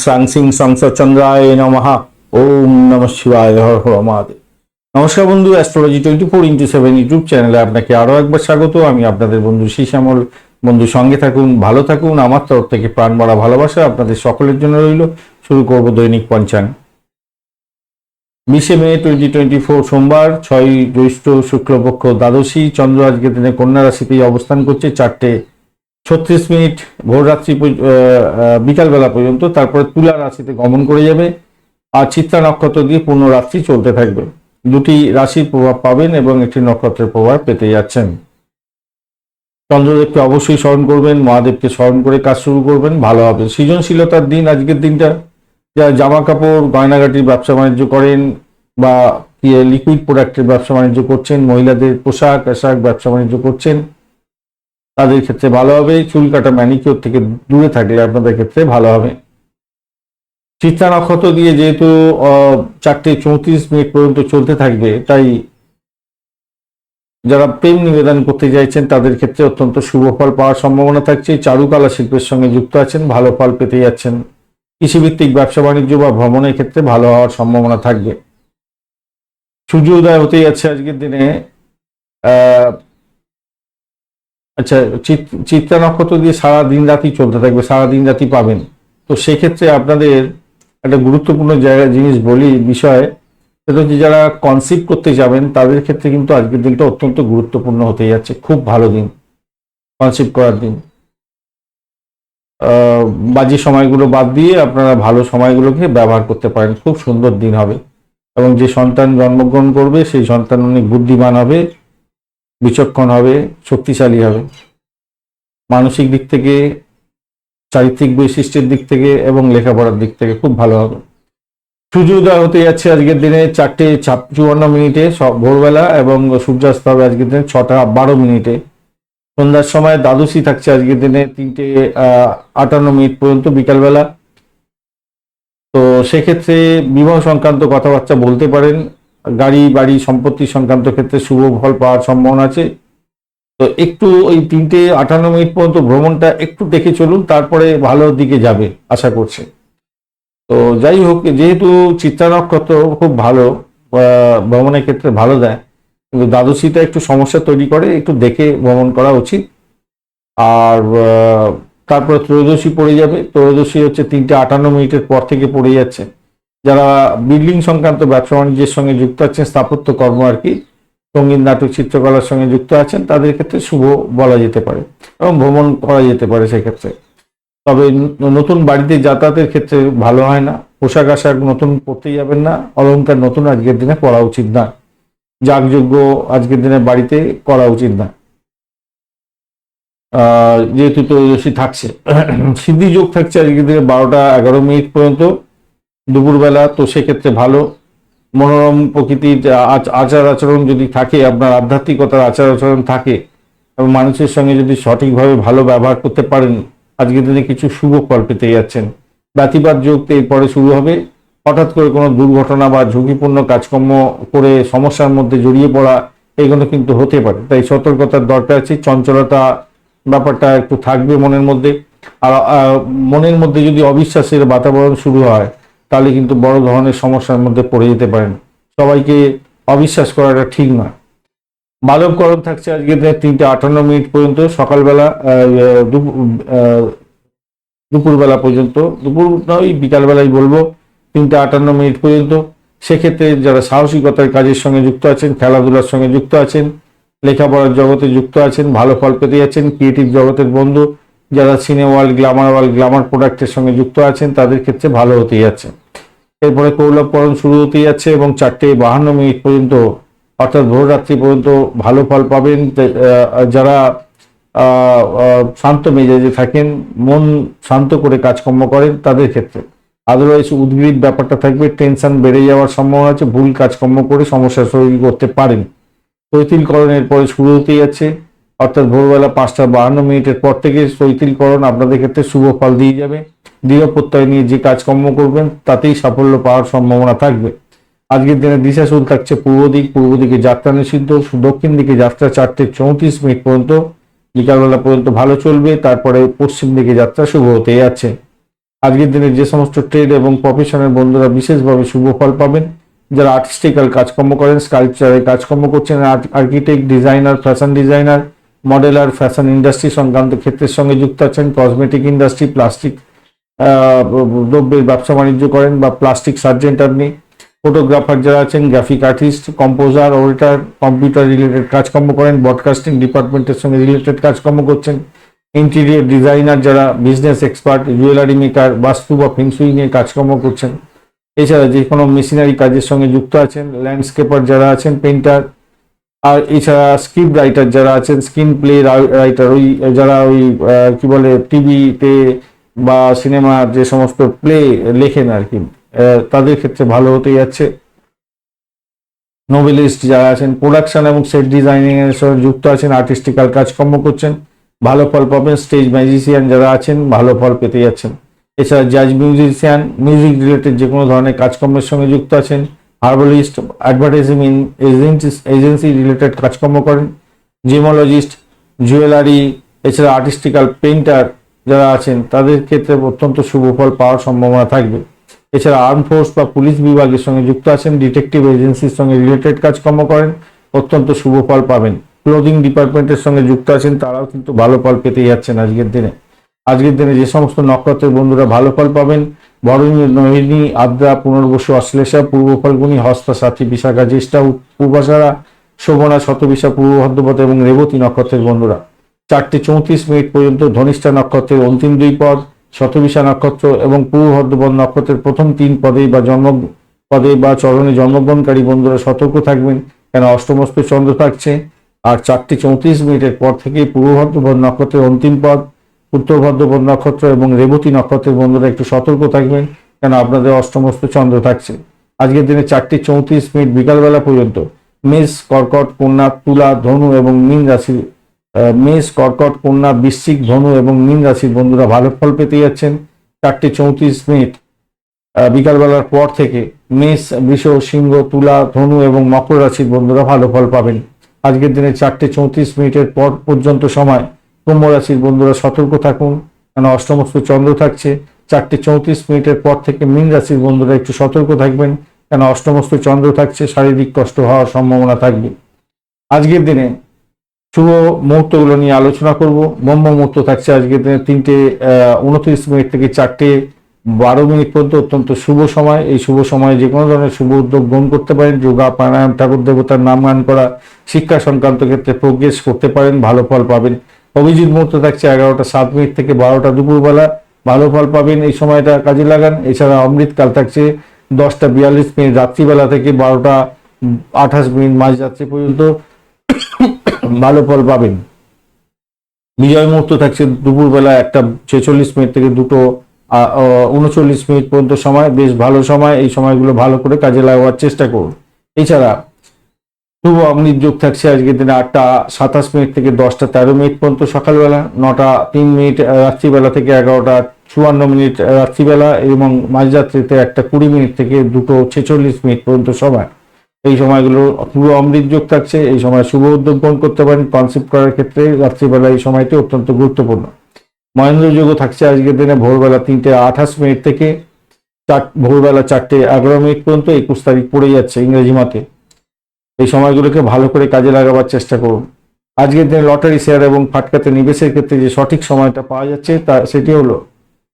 শ্রাং সিং সংসচন্দ্রায় ওম নম শিবায় হর হর নমস্কার বন্ধু astrology twenty four into seven YouTube চ্যানেলে আপনাকে আরও একবার স্বাগত। আমি আপনাদের বন্ধু শ্যামল বন্ধু, সঙ্গে থাকুন, ভালো থাকুন। আমার তরফ থেকে প্রাণ ভরা ভালোবাসা আপনাদের সকলের জন্য রইল। শুরু করব দৈনিক পঞ্চাঙ্গ বিশে মে টোয়েন্টি টোয়েন্টি ফোর সোমবার, ছয় জ্যৈষ্ঠ শুক্লপক্ষ দ্বাদশী। চন্দ্র আজকে দিনে কন্যা রাশিতেই অবস্থান করছে চারটে ছত্রিশ মিনিট আহ, আহ, বিকালবেলা পর্যন্ত তারপরে তুলা রাশিতে গমন করে যাবে আর চিত্রা নক্ষত্র দিয়ে পূর্ণ রাত্রি চলতে থাকবে। দুটি রাশির প্রভাব পাবেন এবং একটি নক্ষত্রের প্রভাব পেতে যাচ্ছেন। চন্দ্রদেবকে অবশ্যই স্মরণ করবেন মহাদেবকে স্মরণ করে কাজ শুরু করবেন ভালো হবে। সৃজনশীলতার দিন আজকের দিনটা যারা জামা কাপড় গয়নাঘাটির ব্যবসা বাণিজ্য করেন বা লিকুইড প্রোডাক্টের ব্যবসা বাণিজ্য করছেন মহিলাদের পোশাক আশাক ব্যবসা বাণিজ্য করছেন। তাদের ক্ষেত্রে ভালো হবে, চুল কাটা ম্যানিকিওর থেকে দূরে থাকলে আপনাদের ক্ষেত্রে ভালো হবে। চিত্রা নক্ষত্র দিয়ে যেহেতু চারটে চৌত্রিশ মিনিট পর্যন্ত চলতে থাকবে, তাই যারা প্রেম নিবেদন করতে চাইছেন, তাদের ক্ষেত্রে অত্যন্ত শুভ ফল পাওয়ার সম্ভাবনা থাকছে। চারুকলা শিল্পের সঙ্গে যুক্ত আছেন, ভালো ফল পেতে যাচ্ছেন। কৃষিভিত্তিক ব্যবসা বাণিজ্য বা ভ্রমণের ক্ষেত্রে ভালো হওয়ার সম্ভাবনা থাকবে। সূর্য উদয় হতে যাচ্ছে আজকের দিনে। আচ্ছা চিত- চিত্রা নক্ষত্র দিয়ে সারা দিন রাতি চলতে থাকবে, সারা দিন রাতি পাবেন। তো সেক্ষেত্রে আপনাদের একটা গুরুত্বপূর্ণ জায়গা, জিনিস বলি, বিষয়, সেটা হচ্ছে যারা কনসিভ করতে যাবেন, তাদের ক্ষেত্রে কিন্তু আজকের দিনটা অত্যন্ত গুরুত্বপূর্ণ হতে যাচ্ছে, খুব ভালো দিন কনসিভ করার দিন। বাজে সময়গুলো বাদ দিয়ে আপনারা ভালো সময়গুলোকে ব্যবহার করতে পারেন, খুব সুন্দর দিন হবে। এবং যে সন্তান জন্মগ্রহণ করবে, সেই সন্তান অনেক বুদ্ধিমান হবে বিচক্ষণ হবে, শক্তিশালী হবে। মানসিক দিক থেকে, চারিত্রিক বৈশিষ্ট্যের দিক থেকে এবং লেখাপড়ার দিক থেকে খুব ভালো হবে। সূর্য উদয় হতে যাচ্ছে আজকের দিনে চারটে চুয়ান্ন মিনিটে ভোরবেলা এবং সূর্যাস্ত হবে আজকের দিনে ছটা বারো মিনিটে। সন্ধ্যার সময় দ্বাদশী থাকছে আজকের দিনে তিনটে আটান্ন মিনিট পর্যন্ত বিকালবেলা। তো সেক্ষেত্রে বিবাহ সংক্রান্ত কথাবার্তা বলতে পারেন। গাড়ি, বাড়ি, সম্পত্তি সংক্রান্ত ক্ষেত্রে শুভ ফল পাওয়ার সম্ভাবনা আছে। তো একটু ওই তিনটে আটান্ন মিনিট পর্যন্ত ভ্রমণটা একটু দেখে চলুন, তারপরে ভালো দিকে যাবে আশা করছে। তো যাই হোক, যেহেতু চিত্রা নক্ষত্র খুব ভালো ভ্রমণের ক্ষেত্রে ভালো দেয়, কিন্তু দ্বাদশীটা একটু সমস্যা তৈরি করে, একটু দেখে ভ্রমণ করা উচিত। আর তারপরে ত্রয়োদশী পড়ে যাবে। ত্রয়োদশী হচ্ছে তিনটে আটান্ন মিনিটের পর থেকে পড়ে যাচ্ছে। যারা বিল্ডিং সংক্রান্ত ব্যবসা বাণিজ্যের সঙ্গে যুক্ত আছেন, স্থাপত্য কর্ম আর কি, সংগীত, নাটক, চিত্রকলার সঙ্গে যুক্ত আছেন, তাদের ক্ষেত্রে শুভ বলা যেতে পারে এবং ভ্রমণ করা যেতে পারে সেক্ষেত্রে। তবে নতুন বাড়িতে যাতায়াতের ক্ষেত্রে ভালো হয় না, পোশাক আশাক নতুন পরতে যাবেন না, অলংকার নতুন আজকের দিনে পরা উচিত না, যাগযজ্ঞ আজকের দিনে বাড়িতে করা উচিত না। যেহেতু ত্রয়োদশী থাকছে, সিদ্ধি যোগ থাকছে আজকের দিনে বারোটা এগারো মিনিট পর্যন্ত দুপুরবেলা তো সেক্ষেত্রে ভালো। মনোরম প্রকৃতির আচ- আচার আচরণ যদি থাকে, আপনার আধ্যাত্মিকতার আচার আচরণ থাকে, এবং মানুষের সঙ্গে যদি সঠিকভাবে ভালো ব্যবহার করতে পারেন, আজকের দিনে কিছু শুভ ফল পেতে যাচ্ছেন। ব্যতিবাদ যোগ এরপরে শুরু হবে। হঠাৎ করে কোনো দুর্ঘটনা বা ঝুঁকিপূর্ণ কাজকর্ম করে সমস্যার মধ্যে জড়িয়ে পড়া, এগুলো কিন্তু হতে পারে। তাই সতর্কতার দরকার আছে, চঞ্চলতা ব্যাপারটা একটু থাকবে মনের মধ্যে। আর মনের মধ্যে যদি অবিশ্বাসের বাতাবরণ শুরু হয় তাহলে কিন্তু বড় ধরনের সমস্যার মধ্যে পড়ে যেতে পারেন। সবাইকে অবিশ্বাস করাটা ঠিক নয়। মানবকরণ থাকছে আজকে তিনটে আটান্ন মিনিট পর্যন্ত, সকালবেলা দুপুরবেলা পর্যন্ত, দুপুর নয় বিকালবেলায় বলব, তিনটে আটান্ন মিনিট পর্যন্ত। সেক্ষেত্রে যারা সাহসিকতার কাজের সঙ্গে যুক্ত আছেন, খেলাধুলার সঙ্গে যুক্ত আছেন, লেখাপড়ার জগতে যুক্ত আছেন, ভালো ফল পেতে যাচ্ছেন, ক্রিয়েটিভ জগতের বন্ধু, যারা সিনে ওয়ার্ল্ড গ্লামার ওয়ার্ল্ড গ্লামার প্রোডাক্টের সঙ্গে যুক্ত আছেন, তাদের ক্ষেত্রে ভালো হতে যাচ্ছে। এরপরে কৌলভকরণ শুরু হতে যাচ্ছে এবং চারটে বাহান্ন মিনিট পর্যন্ত, অর্থাৎ ভোররাত্রি পর্যন্ত ভালো ফল পাবেন। যারা শান্ত মেজাজে থাকেন, মন শান্ত করে কাজকর্ম করেন, তাদের ক্ষেত্রে। আদারওয়াইজ উদ্ভিদ ব্যাপারটা থাকবে, টেনশন বেড়ে যাওয়ার সম্ভাবনা আছে, ভুল কাজকর্ম করে সমস্যা তৈরি করতে পারেন। শৈথিলকরণের পরে শুরু হতে যাচ্ছে, অর্থাৎ ভোরবেলা পাঁচটা বাহান্ন মিনিটের পর থেকে শৈথিলকরণ আপনাদের ক্ষেত্রে শুভ ফল দিয়ে যাবে। দৃঢ় প্রত্যয় নিয়ে যে কাজকর্ম করবেন, তাতেই সাফল্য পাওয়ার সম্ভাবনা থাকবে। আজকের দিনে দিশাশুল থাকছে পূর্ব দিক, পূর্ব দিকে যাত্রা নিষিদ্ধ। দক্ষিণ দিকে যাত্রা চারটে চৌত্রিশ মিনিট পর্যন্ত, বিকালবেলা পর্যন্ত ভালো চলবে। তারপরে পশ্চিম দিকে যাত্রা শুভ হতে যাচ্ছে। আজকের দিনে যে সমস্ত ট্রেড এবং প্রফেশনের বন্ধুরা বিশেষভাবে শুভ ফল পাবেন। যারা আর্টিস্টিক্যাল কাজকর্ম করেন, স্কাল্পচারে কাজকর্ম করছেন architect, designer, fashion designer, modeller, fashion industry সংক্রান্ত ক্ষেত্রের সঙ্গে যুক্ত আছেন, কসমেটিক ইন্ডাস্ট্রি, প্লাস্টিক দ্রব্যের ব্যবসা বাণিজ্য করেন বা প্লাস্টিক সার্জেন্ট আপনি। ফটোগ্রাফার যারা আছেন graphic artist composer orator computer related কাজকর্ম করেন ব্রডকাস্টিং ডিপার্টমেন্টের সঙ্গে রিলেটেড কাজকর্ম করছেন। ইন্টেরিয়র ডিজাইনার যারা business expert jewellery maker vastu বা ফিনসুই নিয়ে কাজকর্ম করছেন। এছাড়া যে কোনো মেশিনারি কাজের সঙ্গে যুক্ত আছেন ল্যান্ডস্কেপার যারা আছেন পেন্টার আর এছাড়া স্ক্রিপ্ট রাইটার যারা আছেন স্ক্রিন প্লে রাইটার ওই, যারা ওই কি বলে টিভিতে বা সিনেমার যে সমস্ত প্লে লেখেন আর কি তাদের ক্ষেত্রে ভালো হতে যাচ্ছে। নোবেলিস্ট যারা আছেন, প্রোডাকশন এবং সেট ডিজাইনিং এর সঙ্গে যুক্ত আছেন, আর্টিস্টিক্যাল কাজকর্ম করছেন, ভালো ফল পাবেন। স্টেজ ম্যাজিশিয়ান যারা আছেন, ভালো ফল পেতে যাচ্ছেন। এছাড়া জাজ মিউজিশিয়ান, মিউজিক রিলেটেড যে কোনো ধরনের কাজকর্মের সঙ্গে যুক্ত আছেন, হার্বালিস্ট, অ্যাডভার্টাইজিং এজেন্সি রিলেটেড কাজকর্ম করেন, জিমোলজিস্ট, জুয়েলারি, এছাড়া আর্টিস্টিক্যাল পেইন্টার যারা আছেন, তাদের ক্ষেত্রে অত্যন্ত শুভ ফল পাওয়ার সম্ভাবনা থাকবে। এছাড়া আর্ম ফোর্স বা পুলিশ বিভাগের সঙ্গে যুক্ত আছেন ডিটেকটিভ এজেন্সির সঙ্গে রিলেটেড কাজকর্ম করেন, অত্যন্ত শুভ ফল পাবেন। ক্লোদিং ডিপার্টমেন্টের সঙ্গে যুক্ত আছেন, তারাও কিন্তু ভালো ফল পেতে যাচ্ছেন আজকের দিনে। আজকের দিনে যে সমস্ত নক্ষত্রের বন্ধুরা ভালো ফল পাবেন বরণী নহিনী আদ্রা, পুনর্বসু, অশ্লেষা, পূর্ব ফাল্গুনী, হস্তা, সাথী, বিশাখা, জ্যেষ্ঠা পূর্বাশারা শোভনা, শতবিশা, পূর্ব ভদ্রপথ এবং রেবতী নক্ষত্রের বন্ধুরা। চারটে চৌত্রিশ মিনিট পর্যন্ত ধনিষ্ঠা নক্ষত্রের অন্তিম দুই পদ শতবিশা নক্ষত্র এবং পূর্ব ভদ্রপদ নক্ষত্রের প্রথম তিন পদে বা জন্ম পদে বা চরণে জন্মগ্রহণকারী বন্ধুরা সতর্ক থাকবেন কেন অষ্টমস্ত চন্দ্র থাকছে। আর চারটে চৌত্রিশ মিনিটের পর থেকে পূর্ব ভদ্রপদ নক্ষত্রের অন্তিম পদ উত্তর ভদ্রপদ নক্ষত্র এবং রেবতী নক্ষত্রের বন্ধুরা একটু সতর্ক থাকবেন কেন আপনাদের অষ্টমস্ত চন্দ্র থাকছে। আজকের দিনে চারটি চৌত্রিশ মিনিট বিকালবেলা পর্যন্ত মেষ কর্কট কন্যা তুলা ধনু এবং মীন রাশি আহ, মেষ কর্কট, কন্যা, বৃশ্চিক ধনু এবং মীন রাশির বন্ধুরা ভালো ফল পেতে যাচ্ছেন। চারটে চৌত্রিশ মিনিট বিকালবেলার পর থেকে মেষ বৃষ, সিংহ, তুলা, ধনু এবং মকর রাশির বন্ধুরা ভালো ফল পাবেন। আজকের দিনে চারটে চৌত্রিশ মিনিটের পর পর্যন্ত সময়। কুম্ভ রাশির বন্ধুরা সতর্ক থাকুন, কেন অষ্টমস্ত চন্দ্র থাকছে। চারটে চৌত্রিশ মিনিটের পর থেকে মীন রাশির বন্ধুরা একটু সতর্ক থাকবেন, কেন অষ্টমস্ত চন্দ্র থাকছে। শারীরিক কষ্ট হওয়ার সম্ভাবনা থাকবে। আজকের দিনে শুভ মুহূর্তগুলো নিয়ে আলোচনা করব। ব্রহ্ম মুহূর্ত থাকছে আজকের দিনে তিনটে উনত্রিশ মিনিট থেকে চারটে বারো মিনিট পর্যন্ত অত্যন্ত শুভ সময়। এই শুভ সময়ে যে কোনো ধরনের শুভ উদ্যোগ গ্রহণ করতে পারেন। যোগা, প্রাণায়াম, ঠাকুর দেবতার নাম গান করা, শিক্ষা সংক্রান্ত ক্ষেত্রে প্রোগ্রেস করতে পারেন, ভালো ফল পাবেন। অভিজিৎ মুহূর্ত থাকছে এগারোটা সাত মিনিট থেকে বারোটা দুপুরবেলা। ভালো ফল পাবেন, এই সময়টা কাজে লাগান। এছাড়া অমৃতকাল থাকছে দশটা বিয়াল্লিশ মিনিট রাত্রিবেলা থেকে বারোটা আঠাশ মিনিট মাঝরাত্রি পর্যন্ত। ভালো ফল পাবেন। বিজয় মুহূর্ত থাকছে দুপুরবেলা একটা ছেচল্লিশ মিনিট থেকে দুটো উনচল্লিশ মিনিট পর্যন্ত সময়, বেশ ভালো সময়, এই সময়গুলো ভালো করে কাজে লাগাবার চেষ্টা করুন। এছাড়া শুভ অমৃত যোগ থাকছে আজকের দিনে আটটা সাতাশ মিনিট থেকে দশটা তেরো মিনিট পর্যন্ত সকালবেলা, নটা তিন মিনিট রাত্রিবেলা থেকে এগারোটা চুয়ান্ন মিনিট রাত্রিবেলা এবং মাঝরাত্রিতে একটা কুড়ি মিনিট থেকে দুটো ছেচল্লিশ মিনিট পর্যন্ত সময়। এই সময়গুলো পুরো অমৃত যোগ থাকছে, এই সময় শুভ উদ্যোগ গ্রহণ করতে পারেন কনসেপ্ট করার ক্ষেত্রে রাত্রিবেলা এই সময়টি অত্যন্ত গুরুত্বপূর্ণ। মহেন্দ্র যোগও থাকছে আজকের দিনে ভোরবেলা তিনটে আঠাশ মিনিট থেকে চার, ভোরবেলা চারটে এগারো মিনিট পর্যন্ত একুশ তারিখ পড়ে যাচ্ছে ইংরেজি মাতে। এই সময়গুলোকে ভালো করে কাজে লাগাবার চেষ্টা করুন। আজকের দিনে লটারি শেয়ার এবং ফাটকাতে নিবেশের ক্ষেত্রে যে সঠিক সময়টা পাওয়া যাচ্ছে তা সেটি হলো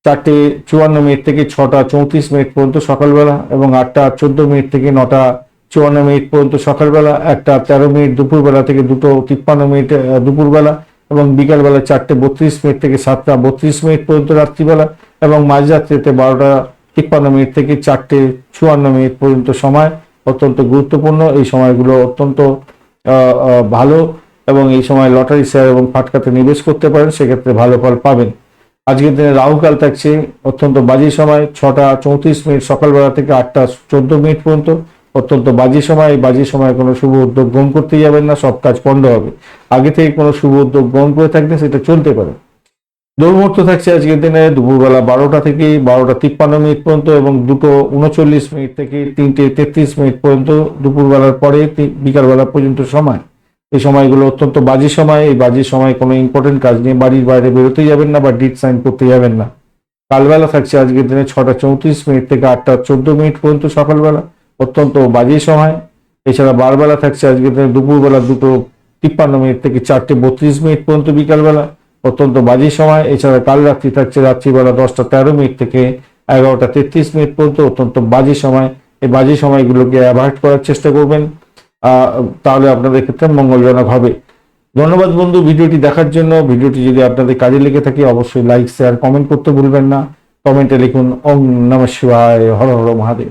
চারটে চুয়ান্ন মিনিট থেকে ছটা চৌত্রিশ মিনিট পর্যন্ত সকালবেলা এবং আটটা চোদ্দ মিনিট থেকে নটা চুয়ান্ন মিনিট পর্যন্ত সকালবেলা একটা তেরো মিনিট দুপুরবেলা থেকে দুটো তিপ্পান্ন মিনিট দুপুরবেলা এবং বিকালবেলা চারটে বত্রিশ মিনিট থেকে সাতটা বত্রিশ মিনিট পর্যন্ত রাত্রিবেলা এবং মাঝরাত্রিতে বারোটা তিপ্পান্ন মিনিট থেকে চারটে চুয়ান্ন মিনিট পর্যন্ত সময় অত্যন্ত গুরুত্বপূর্ণ। এই সময়গুলো অত্যন্ত ভালো এবং এই সময় লটারি শেয়ার এবং ফাটকাতে নিবেশ করতে পারেন, সেক্ষেত্রে ভালো ফল পাবেন। আজকের দিনে রাহুকাল থাকছে, অত্যন্ত বাজে সময়, ছটা চৌত্রিশ মিনিট সকালবেলা থেকে আটটা চোদ্দ মিনিট পর্যন্ত। অত্যন্ত বাজে সময় এই বাজে সময় কোনো শুভ উদ্যোগ গ্রহণ করতে যাবেন না, সব কাজ পণ্ড হবে। আগে থেকে কোনো শুভ উদ্যোগ গ্রহণ করে থাকলে সেটা চলতে পারে। দুর্মুহূর্ত থাকছে আজকের দিনে দুপুরবেলা বারোটা থেকে বারোটা তিপ্পান্ন মিনিট পর্যন্ত এবং দুটো উনচল্লিশ মিনিট থেকে তিনটে তেত্রিশ মিনিট পর্যন্ত দুপুরবেলার পরে বিকালবেলা পর্যন্ত সময়। এই সময়গুলো অত্যন্ত বাজে সময়। এই বাজে সময় কোনো ইম্পর্টেন্ট কাজ নিয়ে বাড়ির বাইরে বেরোতে যাবেন না বা ডিট সাইন করতে যাবেন না। কালবেলা থাকছে আজকের দিনে ছটা চৌত্রিশ মিনিট থেকে আটটা চোদ্দ মিনিট পর্যন্ত সকালবেলা। অত্যন্ত বাজে সময়। এছাড়া বারবেলা থাকছে আজকে দুপুরবেলা দুটো তিপ্পান্ন মিনিট থেকে চারটে বত্রিশ মিনিট পর্যন্ত বিকালবেলা। অত্যন্ত বাজে সময়। এছাড়া কাল রাত্রি থাকছে রাত্রিবেলা দশটা তেরো মিনিট থেকে এগারোটা তেত্রিশ মিনিট পর্যন্ত অত্যন্ত বাজে সময়। এই বাজে সময়গুলোকে অ্যাভয়েড করার চেষ্টা করবেন। তাহলে আপনাদের ক্ষেত্রে মঙ্গলজনক হবে। ধন্যবাদ বন্ধু ভিডিওটি দেখার জন্য। ভিডিওটি যদি আপনাদের কাজে লেগে থাকে, অবশ্যই লাইক শেয়ার কমেন্ট করতে ভুলবেন না। কমেন্টে লিখুন, ওম নম শিবায়, হর হর মহাদেব।